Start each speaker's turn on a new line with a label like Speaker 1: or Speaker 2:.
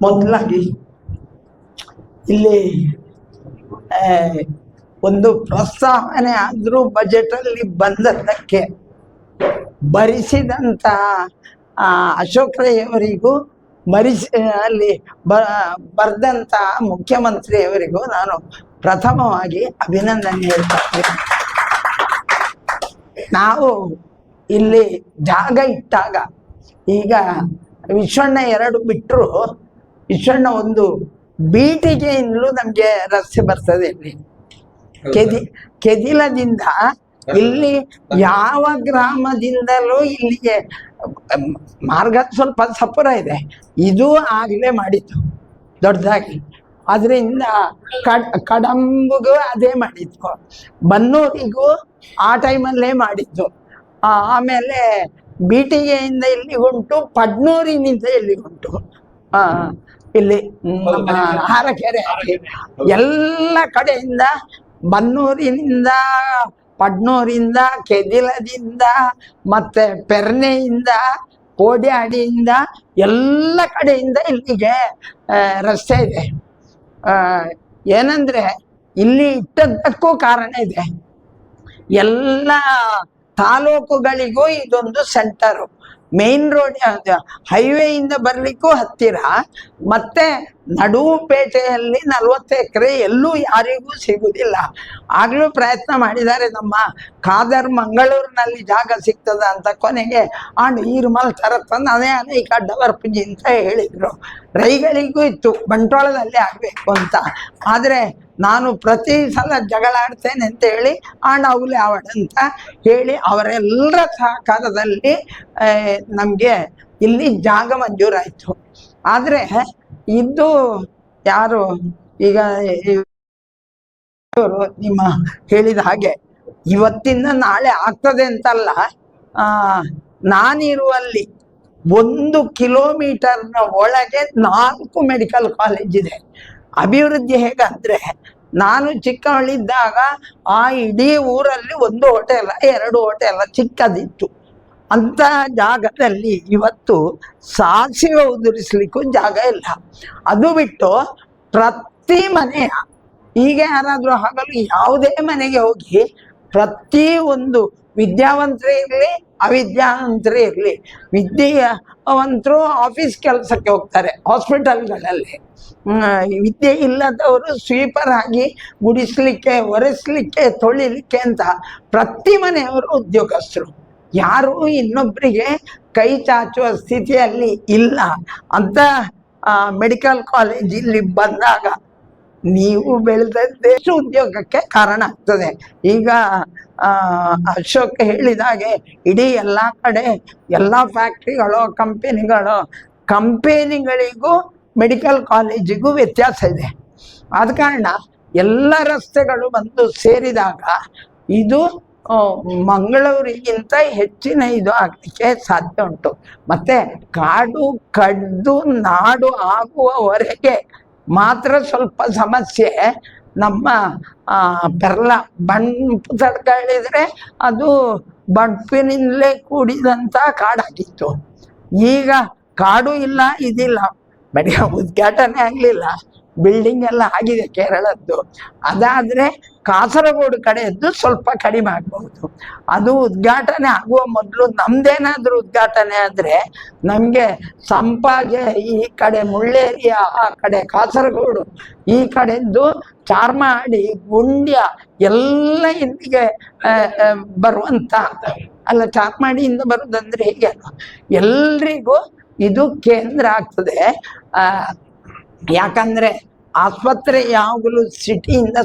Speaker 1: ಮೊದಲಾಗಿ ಇಲ್ಲಿ ಒಂದು ಪ್ರಸ್ತಾವನೆ ಆದರೂ ಬಜೆಟಲ್ಲಿ ಬಂದದ್ದಕ್ಕೆ ಭರಿಸಿದಂಥ ಅಶೋಕ್ ರೈ ಅವರಿಗೂ ಭರಿಸಿ ಅಲ್ಲಿ ಬ ಬರೆದಂಥ ಮುಖ್ಯಮಂತ್ರಿಯವರಿಗೂ ನಾನು ಪ್ರಥಮವಾಗಿ ಅಭಿನಂದನೆ ಹೇಳ್ತಾ. ನಾವು ಇಲ್ಲಿ ಜಾಗ ಇಟ್ಟಾಗ ಈಗ ವಿಶ್ವಣ್ಣ ಎರಡು ಬಿಟ್ಟರು ವಿಶ್ವಣ್ಣ ಒಂದು ಬೀಟಿಗೆಯಿಂದಲೂ ನಮಗೆ ರಸ್ತೆ ಬರ್ತದೆ ಇಲ್ಲಿ. ಕೆದಿ ಕೆದಿಲದಿಂದ ಇಲ್ಲಿ ಯಾವ ಗ್ರಾಮದಿಂದಲೂ ಇಲ್ಲಿಗೆ ಮಾರ್ಗ ಸ್ವಲ್ಪ ಸಪುರ ಇದೆ. ಇದು ಆಗಲೇ ಮಾಡಿತ್ತು ದೊಡ್ಡದಾಗಿ. ಅದರಿಂದ ಕಡ್ ಕಡಂಬಿಗೂ ಅದೇ ಮಾಡಿತ್ತು. ಬನ್ನೂರಿಗೂ ಆ ಟೈಮಲ್ಲೇ ಮಾಡಿದ್ದು. ಆ, ಆಮೇಲೆ ಬೀಟಿಗೆಯಿಂದ ಇಲ್ಲಿಗುಂಟು ಉಂಟು ಪಡ್ನೂರಿನಿಂದ ಇಲ್ಲಿಗುಂಟು ಉಂಟು. ಆ, ಇಲ್ಲಿ ಹಾರಕೆರೆ. ಎಲ್ಲ ಕಡೆಯಿಂದ ಬನ್ನೂರಿನಿಂದ ಪಡ್ನೂರಿಂದ ಕೆದಿಲದಿಂದ ಮತ್ತೆ ಪೆರ್ನೆಯಿಂದ ಕೋಡಿಯಾಡಿಯಿಂದ ಎಲ್ಲ ಕಡೆಯಿಂದ ಇಲ್ಲಿಗೆ ರಸ್ತೆ ಇದೆ. ಏನಂದ್ರೆ ಇಲ್ಲಿ ಇಟ್ಟದ್ದಕ್ಕೂ ಕಾರಣ ಇದೆ. ಎಲ್ಲ ತಾಲೂಕುಗಳಿಗೂ ಇದೊಂದು ಸೆಂಟರು ಮೇನ್ ರೋಡ್ ಹೈವೇಯಿಂದ ಬರ್ಲಿಕ್ಕೂ ಹತ್ತಿರ, ಮತ್ತೆ ನಡುಪೇಟೆಯಲ್ಲಿ ನಲ್ವತ್ತು ಎಕರೆ ಎಲ್ಲೂ ಯಾರಿಗೂ ಸಿಗುವುದಿಲ್ಲ ಆಗಲೂ ಪ್ರಯತ್ನ ಮಾಡಿದ್ದಾರೆ ನಮ್ಮ ಖಾದರ್ ಮಂಗಳೂರಿನಲ್ಲಿ ಜಾಗ ಸಿಗ್ತದ ಅಂತ ಕೊನೆಗೆ, ಆ ನೀರ್ಮಲ್ ತಂದು ಅದೇ ಅನೇಕ ಡವರ್ಪುಜಿ ಅಂತ ಹೇಳಿದ್ರು. ರೈಗಳಿಗೂ ಇತ್ತು, ಬಂಟ್ವಾಳದಲ್ಲಿ ಆಗ್ಬೇಕು ಅಂತ. ಆದರೆ ನಾನು ಪ್ರತಿ ಸಲ ಜಗಳ ಆಡ್ತೇನೆ ಅಂತ ಹೇಳಿ ಆ ಅವಲೆ ಅವಡ ಅಂತ ಹೇಳಿ ಅವರೆಲ್ಲರ ಸಹಕಾರದಲ್ಲಿ ನಮಗೆ ಇಲ್ಲಿ ಜಾಗ ಮಂಜೂರಾಯಿತು. ಆದರೆ ಇದು ಯಾರು ಈಗ ನಿಮ್ಮ ಹೇಳಿದ ಹಾಗೆ ಇವತ್ತಿಂದ ನಾಳೆ ಆಗ್ತದೆ ಅಂತಲ್ಲ. ನಾನಿರುವಲ್ಲಿ ಒಂದು ಕಿಲೋಮೀಟರ್ನ ಒಳಗೆ ನಾಲ್ಕು ಮೆಡಿಕಲ್ ಕಾಲೇಜ್ ಇದೆ. ಅಭಿವೃದ್ಧಿ ಹೇಗಂದ್ರೆ, ನಾನು ಚಿಕ್ಕವಳಿದ್ದಾಗ ಆ ಇಡೀ ಊರಲ್ಲಿ ಒಂದು ಹೋಟೆಲ್ ಎರಡು ಹೋಟೆಲ್ ಚಿಕ್ಕದಿತ್ತು. ಅಂತ ಜಾಗದಲ್ಲಿ ಇವತ್ತು ಸಾಸಿವೆ ಉದುರಿಸ್ಲಿಕ್ಕೂ ಜಾಗ ಇಲ್ಲ. ಅದು ಬಿಟ್ಟು ಪ್ರತಿ ಮನೆಯ ಈಗ ಯಾರಾದರೂ ಹಗಲು ಯಾವುದೇ ಮನೆಗೆ ಹೋಗಿ ಪ್ರತಿ ಒಂದು ವಿದ್ಯಾವಂತರೇ ಇರಲಿ ಅವಿದ್ಯಾವಂತರೇ ಇರಲಿ ವಿದ್ಯಾವಂತರು ಆಫೀಸ್ ಕೆಲಸಕ್ಕೆ ಹೋಗ್ತಾರೆ ಹಾಸ್ಪಿಟಲ್ಗಳಲ್ಲಿ ವಿದ್ಯೆ ಇಲ್ಲದವರು ಸ್ವೀಪರ್ ಆಗಿ ಗುಡಿಸ್ಲಿಕ್ಕೆ, ಒರೆಸ್ಲಿಕ್ಕೆ, ತೊಳಿಲಿಕ್ಕೆ ಅಂತ ಪ್ರತಿ ಮನೆಯವರು ಉದ್ಯೋಗಸ್ಥರು. ಯಾರು ಇನ್ನೊಬ್ಬರಿಗೆ ಕೈ ಚಾಚುವ ಸ್ಥಿತಿಯಲ್ಲಿ ಇಲ್ಲ. ಅಂತ ಮೆಡಿಕಲ್ ಕಾಲೇಜ್ ಇಲ್ಲಿ ಬಂದಾಗ ನೀವು ಬೆಳೆದದ್ದೇ ಉದ್ಯೋಗಕ್ಕೆ ಕಾರಣ ಆಗ್ತದೆ. ಈಗ ಅಶೋಕ್ ಹೇಳಿದ ಹಾಗೆ ಇಡೀ ಎಲ್ಲ ಕಡೆ ಎಲ್ಲ ಫ್ಯಾಕ್ಟ್ರಿಗಳು ಕಂಪೆನಿಗಳು ಕಂಪೆನಿಗಳಿಗೂ ಮೆಡಿಕಲ್ ಕಾಲೇಜಿಗೂ ವ್ಯತ್ಯಾಸ ಇದೆ. ಆದ ಕಾರಣ ಎಲ್ಲ ರಸ್ತೆಗಳು ಬಂದು ಸೇರಿದಾಗ ಇದು ಮಂಗಳೂರಿಗಿಂತ ಹೆಚ್ಚಿನ ಇದು ಆಗಲಿಕ್ಕೆ ಸಾಧ್ಯ ಉಂಟು. ಮತ್ತೆ ಕಾಡು ಕಡ್ದು ನಾಡು ಆಗುವವರೆಗೆ ಮಾತ್ರ ಸ್ವಲ್ಪ ಸಮಸ್ಯೆ ನಮ್ಮ ಬೆರ್ಲ ಬಂಪು ತಡ್ಕ ಹೇಳಿದ್ರೆ ಅದು ಬಡ್ಪಿನಿಂದಲೇ ಕೂಡಿದಂಥ ಕಾಡಾಗಿತ್ತು. ಈಗ ಕಾಡು ಇಲ್ಲ, ಇದಿಲ್ಲ. ಬೆಳಗ್ಗೆ ಉದ್ಘಾಟನೆ ಆಗಲಿಲ್ಲ. ಬಿಲ್ಡಿಂಗ್ ಎಲ್ಲ ಆಗಿದೆ ಕೇರಳದ್ದು. ಅದಾದ್ರೆ ಕಾಸರಗೋಡು ಕಡೆಯದ್ದು ಸ್ವಲ್ಪ ಕಡಿಮೆ ಆಗ್ಬಹುದು. ಅದು ಉದ್ಘಾಟನೆ ಆಗುವ ಮೊದಲು ನಮ್ದೇನಾದರೂ ಉದ್ಘಾಟನೆ ಆದ್ರೆ ನಮ್ಗೆ ಸಂಪಾಗೆ ಈ ಕಡೆ ಮುಳ್ಳೇರಿಯ, ಆ ಕಡೆ ಕಾಸರಗೋಡು, ಈ ಕಡೆದ್ದು ಚಾರ್ಮಾಡಿ, ಗುಂಡ್ಯ ಎಲ್ಲ ಇಲ್ಲಿಗೆ ಬರುವಂಥ ಅಲ್ಲ ಚಾರ್ಮಾಡಿಯಿಂದ ಬರುದಂದ್ರೆ ಹೇಗೆ? ಎಲ್ರಿಗೂ ಇದು ಕೇಂದ್ರ ಆಗ್ತದೆ. ಯಾಕಂದ್ರೆ ಆಸ್ಪತ್ರೆ ಯಾವಾಗಲೂ ಸಿಟಿಯಿಂದ